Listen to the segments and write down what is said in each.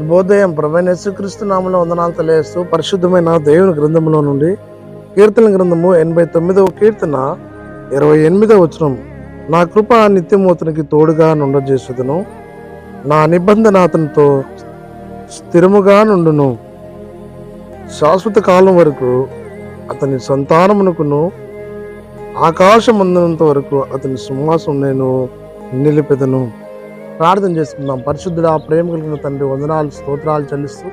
శుభోదయం. ప్రభైన యేసుక్రీస్తు నామంలో వందనాలు తెలియస్తూ పరిశుద్ధమైన దేవుని గ్రంథంలో నుండి కీర్తన గ్రంథము ఎనభై తొమ్మిదవ కీర్తన ఇరవై ఎనిమిదవ వచనం. నా కృప నిత్యము అతనికి తోడుగా నుండజేసుదును. నా నిబంధన అతనితో స్థిరముగా నుండును. శాశ్వత కాలం వరకు అతని సంతానమునకును ఆకాశమందనంత వరకు అతని సింహాసం నేను నిలిపెదను. ప్రార్థన చేసుకుందాం. పరిశుద్ధుడా ప్రేమ కలిగిన తండ్రి వందనాలు స్తోత్రాలు చెల్లిస్తూ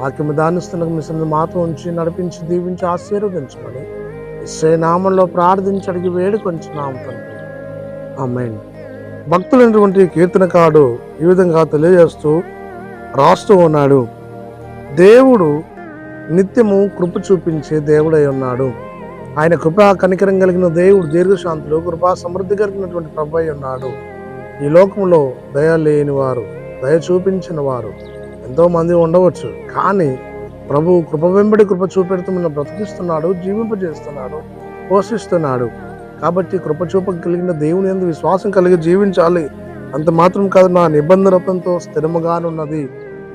వాక్యం దానిస్తున్న మిషన్ మాతో ఉంచి నడిపించి దీవించి ఆశీర్వదించమని ఇస్సే నామంలో ప్రార్థించి అడిగి వేడుకొంచున్నాం తండ్రి. అమ్మాయిని భక్తులైనటువంటి కీర్తనకాడు ఈ విధంగా తెలియజేస్తూ రాస్తూ ఉన్నాడు. దేవుడు నిత్యము కృప చూపించే దేవుడై ఉన్నాడు. ఆయన కృపా కనికరం కలిగిన దేవుడు దీర్ఘశాంతులు కృపా సమృద్ధి కలిగినటువంటి ప్రభు అయి ఉన్నాడు. ఈ లోకంలో దయ లేని వారు దయ చూపించిన వారు ఎంతోమంది ఉండవచ్చు. కానీ ప్రభు కృప వెంబడి కృప చూపెడుతూ బ్రతికిస్తున్నాడు జీవింపజేస్తున్నాడు పోషిస్తున్నాడు. కాబట్టి కృప చూప కలిగిన దేవుని ఎందు విశ్వాసం కలిగి జీవించాలి. అంత మాత్రం కాదు నా నిబంధనతో స్థిరముగానున్నది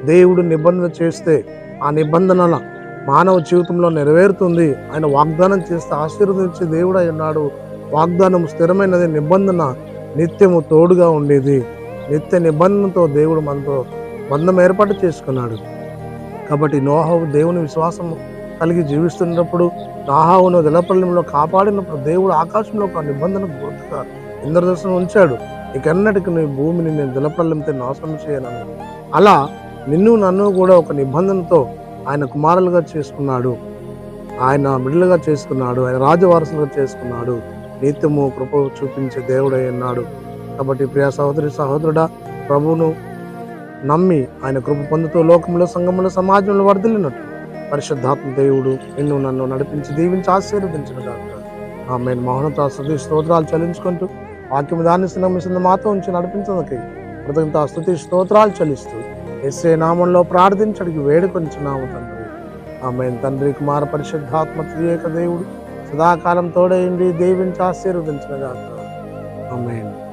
దేవుడు నిబంధన చేస్తే ఆ నిబంధనల మానవ జీవితంలో నెరవేరుతుంది. ఆయన వాగ్దానం చేస్తే ఆశీర్వదించే దేవుడై ఉన్నాడు. వాగ్దానం స్థిరమైనది నిబంధన నిత్యము తోడుగా ఉండేది. నిత్య నిబంధనతో దేవుడు మనతో బంధం ఏర్పాటు చేసుకున్నాడు. కాబట్టి నోహావు దేవుని విశ్వాసం కలిగి జీవిస్తున్నప్పుడు నాహావును జలపల్లంలో కాపాడినప్పుడు దేవుడు ఆకాశంలో ఒక నిబంధన గుర్తుగా ఇంద్రదర్శనం ఉంచాడు. ఇకన్నటికి నీ భూమిని నేను జలపల్లంతో నాశనం చేయనని. అలా నిన్ను నన్ను కూడా ఒక నిబంధనతో ఆయన కుమారులుగా చేసుకున్నాడు. ఆయన బిడ్డలుగా చేసుకున్నాడు. ఆయన రాజవారసులుగా చేసుకున్నాడు. నిత్యము కృప చూపించే దేవుడై ఉన్నాడు. కాబట్టి ప్రియ సహోదరి సహోదరుడా ప్రభువును నమ్మి ఆయన కృప పొందుతూ లోకంలో సంఘంలో సమాజంలో వర్ధిల్లినట్టు పరిశుద్ధాత్మ దేవుడు నిన్ను నన్ను నడిపించి దీవించి ఆశీర్వదించిన కాక ఆమె మౌనత స్థుతి స్తోత్రాలు చలించుకుంటూ వాక్యం దాన్ని మిషన్ మాతో ఉంచి నడిపించదకి కృతజ్ఞత స్థుతి స్తోత్రాలు చలిస్తూ ఎస్ఏ నామంలో ప్రార్థించడికి వేడుకొంచున్నాము తండ్రి. ఆమె తండ్రి కుమార పరిశుద్ధాత్మ త్రియేక దేవుడు సదాకాలం తోడేయండి దీవించి ఆశీర్వదించిన గాక. ఆమెన్.